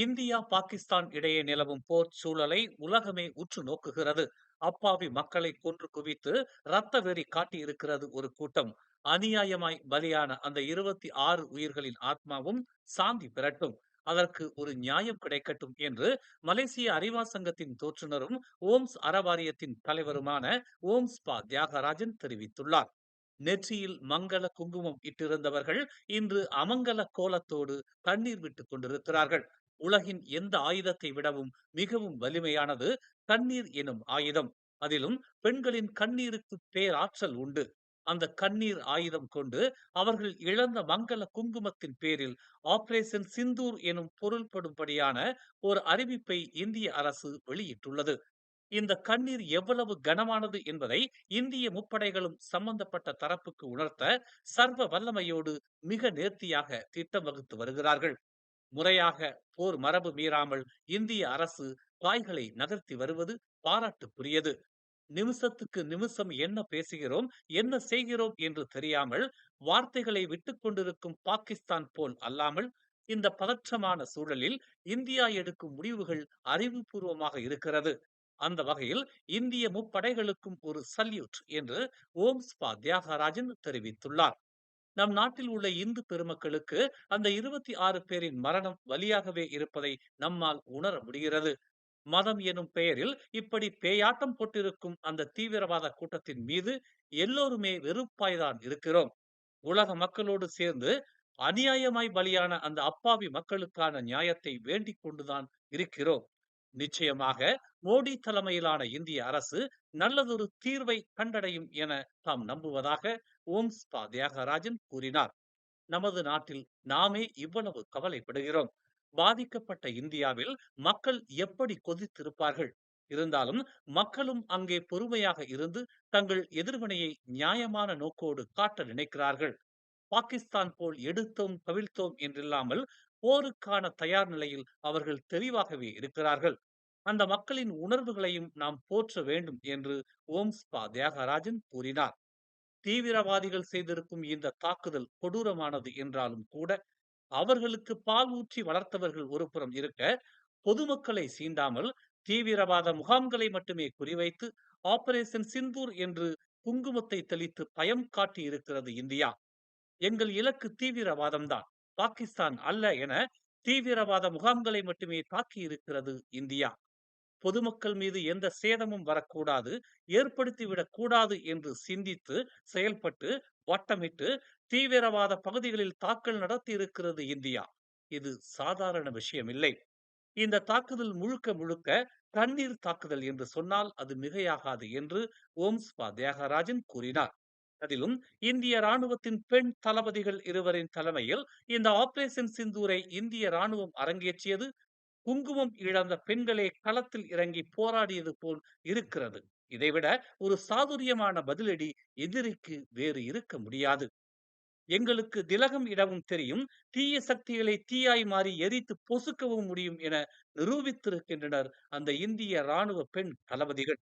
India, Pakistan இடையே நிலவும் போர் சூழலை உலகமே உற்று நோக்குகிறது. அப்பாவி மக்களை கொன்று குவித்து இரத்த வெறி காட்டியிருக்கிறது ஒரு கூட்டம். அநியாயமாய் பலியான அந்த 26 உயிர்களின் ஆத்மாவும் சாந்தி பெறட்டும். அதற்கு ஒரு நியாயம் கிடைக்கட்டும் என்று மலேசிய அறிவா சங்கத்தின் தோற்றுநரும், ஓம்ஸ் அறவாரியத்தின் தலைவருமான ஓம்ஸ் பா தியாகராஜன் தெரிவித்துள்ளார். நெற்றியில் மங்கள குங்குமம் இட்டிருந்தவர்கள் இன்று அமங்கல கோலத்தோடு தண்ணீர் விட்டுக் கொண்டிருக்கிறார்கள். உலகின் எந்த ஆயுதத்தை விடவும் மிகவும் வலிமையானது கண்ணீர் எனும் ஆயுதம். அதிலும் பெண்களின் கண்ணீருக்கு பேராற்றல் உண்டு. அந்த கண்ணீர் ஆயுதம் கொண்டு அவர்கள் இழந்த மங்கல குங்குமத்தின் பேரில் ஆபரேஷன் சிந்தூர் எனும் பொருள்படும்படியான ஒரு அறிவிப்பை இந்திய அரசு வெளியிட்டுள்ளது. இந்த கண்ணீர் எவ்வளவு கனமானது என்பதை இந்திய முப்படைகளும் சம்பந்தப்பட்ட தரப்புக்கு உணர்த்த சர்வ வல்லமையோடு மிக நேர்த்தியாக திட்டம் வகுத்து வருகிறார்கள். முறையாக போர் மரபு மீறாமல் இந்திய அரசு காய்களை நகர்த்தி வருவது பாராட்டுக்குரியது. நிமிஷத்துக்கு நிமிஷம் என்ன பேசுகிறோம், என்ன செய்கிறோம் என்று தெரியாமல் வார்த்தைகளை விட்டுக் கொண்டிருக்கும் பாகிஸ்தான் போல் அல்லாமல், இந்த பதற்றமான சூழலில் இந்தியா எடுக்கும் முடிவுகள் அறிவுபூர்வமாக இருக்கிறது. அந்த வகையில் இந்திய முப்படைகளுக்கும் ஒரு சல்யூட் என்று ஓம் ஸ்பா தியாகராஜன் தெரிவித்துள்ளார். நம் நாட்டில் உள்ள இந்து பெருமக்களுக்கு அந்த 26 பேரின் மரணம் வலியாகவே இருப்பதை நம்மால் உணர முடிகிறது. மதம் எனும் பெயரில் இப்படி பேயாட்டம் போட்டிருக்கும் அந்த தீவிரவாத கூட்டத்தின் மீது எல்லோருமே வெறுப்பாய்தான் இருக்கிறோம். உலக மக்களோடு சேர்ந்து அநியாயமாய் பலியான அந்த அப்பாவி மக்களுக்கான நியாயத்தை வேண்டிக் கொண்டுதான் இருக்கிறோம். நிச்சயமாக மோடி தலைமையிலான இந்திய அரசு நல்லதொரு தீர்வை கண்டடையும் என தாம் நம்புவதாக ஓம் ஸ்பா தியாகராஜன் கூறினார். நமது நாட்டில் நாமே இவ்வளவு கவலைப்படுகிறோம். பாதிக்கப்பட்ட இந்தியாவில் மக்கள் எப்படி கொதித்திருப்பார்கள். இருந்தாலும் மக்களும் அங்கே பொறுமையாக இருந்து தங்கள் எதிர்வினையை நியாயமான நோக்கோடு காட்ட நினைக்கிறார்கள். பாகிஸ்தான் போல் எடுத்தோம் கவிழ்த்தோம் என்றில்லாமல் போருக்கான தயார் நிலையில் அவர்கள் தெளிவாகவே இருக்கிறார்கள். அந்த மக்களின் உணர்வுகளையும் நாம் போற்ற வேண்டும் என்று ஓம்ஸ்பா தியாகராஜன் கூறினார். தீவிரவாதிகள் செய்திருக்கும் இந்த தாக்குதல் கொடூரமானது என்றாலும் கூட, அவர்களுக்கு பால் ஊற்றி வளர்த்தவர்கள் ஒருபுறம் இருக்க, பொதுமக்களை சீண்டாமல் தீவிரவாத முகாம்களை மட்டுமே குறிவைத்து ஆபரேஷன் சிந்தூர் என்று குங்குமத்தை தெளித்து பயம் காட்டியிருக்கிறது இந்தியா. எங்கள் இலக்கு தீவிரவாதம்தான், பாகிஸ்தான் அல்ல என தீவிரவாத முகாம்களை மட்டுமே தாக்கியிருக்கிறது இந்தியா. பொதுமக்கள் மீது எந்த சேதமும் வரக்கூடாது, ஏற்படுத்திவிடக் கூடாது என்று சிந்தித்து, செயல்பட்டு, வட்டமிட்டு தீவிரவாத பகுதிகளில் தாக்கல் நடத்தியிருக்கிறது இந்தியா. இது சாதாரண விஷயமில்லை. இந்த தாக்குதல் முழுக்க முழுக்க தண்ணீர் தாக்குதல் என்று சொன்னால் அது மிகையாகாது என்று ஓம்ஸ்பா தியாகராஜன் கூறினார். அதிலும் இந்திய ராணுவத்தின் பெண் தளபதிகள் இருவரின் தலைமையில் இந்த ஆபரேஷன் சிந்தூரை இந்திய ராணுவம் அரங்கேற்றியது குங்குமம் இழந்த பெண்களே களத்தில் இறங்கி போராடியது போல் இருக்கிறது. இதைவிட ஒரு சாதுரியமான பதிலடி எதிரிக்கு வேறு இருக்க முடியாது. எங்களுக்கு திலகம் இடவும் தெரியும், தீய சக்திகளை தீயாய் மாறி எரித்து பொசுக்கவும் முடியும் என நிரூபித்திருக்கின்றனர் அந்த இந்திய ராணுவ பெண் தளபதிகள்.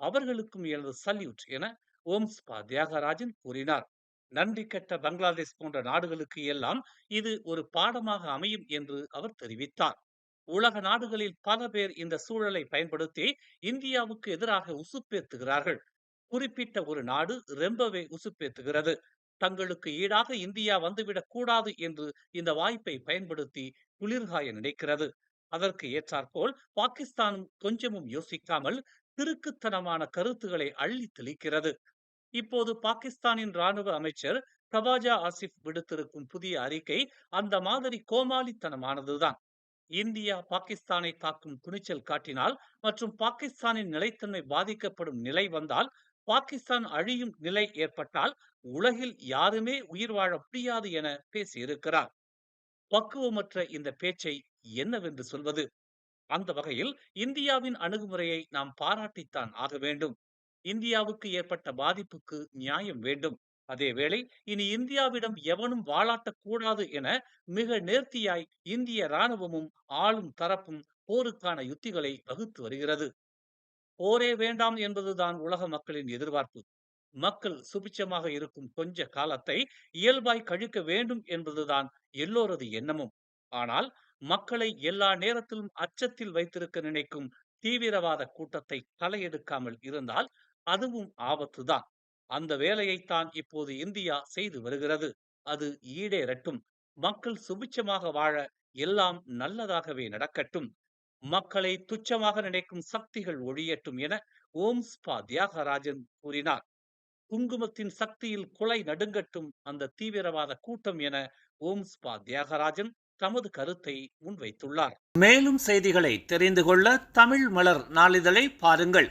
அவர்களுக்கும் எனது சல்யூட் என ஓம்ஸ்பா தியாகராஜன் கூறினார். நன்றி கெட்ட பங்களாதேஷ் போன்ற நாடுகளுக்கு எல்லாம் இது ஒரு பாடமாக அமையும் என்று அவர் தெரிவித்தார். உலக நாடுகளில் பல பேர் இந்த சூழலை பயன்படுத்தி இந்தியாவுக்கு எதிராக உசுப்பேத்துகிறார்கள். குறிப்பிட்ட ஒரு நாடு ரொம்பவே உசுப்பேத்துகிறது. தங்களுக்கு ஈடாக இந்தியா வந்துவிடக் கூடாது என்று இந்த வாய்ப்பை பயன்படுத்தி குளிர்காய நினைக்கிறது. அதற்கு ஏற்றாற்போல் பாகிஸ்தானும் கொஞ்சமும் யோசிக்காமல் திருக்குத்தனமான கருத்துக்களை அள்ளி தெளிக்கிறது. இப்போது பாகிஸ்தானின் ராணுவ அமைச்சர் பிரபாஜா ஆசிப் விடுத்திருக்கும் புதிய அறிக்கை அந்த மாதிரி கோமாளித்தனமானதுதான். இந்தியா பாகிஸ்தானை தாக்கும் துணிச்சல் காட்டினால் மற்றும் பாகிஸ்தானின் நிலைத்தன்மை பாதிக்கப்படும் நிலை வந்தால், பாகிஸ்தான் அழியும் நிலை ஏற்பட்டால் உலகில் யாருமே உயிர் வாழ முடியாது என பேசியிருக்கிறார். பக்குவமற்ற இந்த பேச்சை என்னவென்று சொல்வது? அந்த வகையில் இந்தியாவின் அணுகுமுறையை நாம் பாராட்டித்தான் ஆக வேண்டும். இந்தியாவுக்கு ஏற்பட்ட பாதிப்புக்கு நியாயம் வேண்டும். அதேவேளை இனி இந்தியாவிடம் எவனும் வாளாட்டக்கூடாது என மிக நேர்த்தியாய் இந்திய ராணுவமும் ஆளும் தரப்பும் போருக்கான யுத்திகளை வகுத்து வருகிறது. போரே வேண்டாம் என்பதுதான் உலக மக்களின் எதிர்பார்ப்பு. மக்கள் சுபிச்சமாக இருக்கும் கொஞ்ச காலத்தை இயல்பாய் கழிக்க வேண்டும் என்பதுதான் எல்லோரது எண்ணமும். ஆனால் மக்களை எல்லா நேரத்திலும் அச்சத்தில் வைத்திருக்க நினைக்கும் தீவிரவாத கூட்டத்தை தலையெடுக்காமல் இருந்தால் அதுவும் ஆபத்துதான் அந்த வேலையைத்தான் இப்போது இந்தியா செய்து வருகிறது. அது ஈடேறட்டும். மக்கள் சுபிட்சமாக வாழ எல்லாம் நல்லதாகவே நடக்கட்டும். மக்களை துச்சமாக நினைக்கும் சக்திகள் ஒழியட்டும் என ஓம் ஸ்பா தியாகராஜன் கூறினார். குங்குமத்தின் சக்தியில் குலை நடுங்கட்டும் அந்த தீவிரவாத கூட்டம் என ஓம் ஸ்பா தியாகராஜன் தமது கருத்தை முன்வைத்துள்ளார். மேலும் செய்திகளை தெரிந்து கொள்ள தமிழ் மலர் நாளிதழை பாருங்கள்.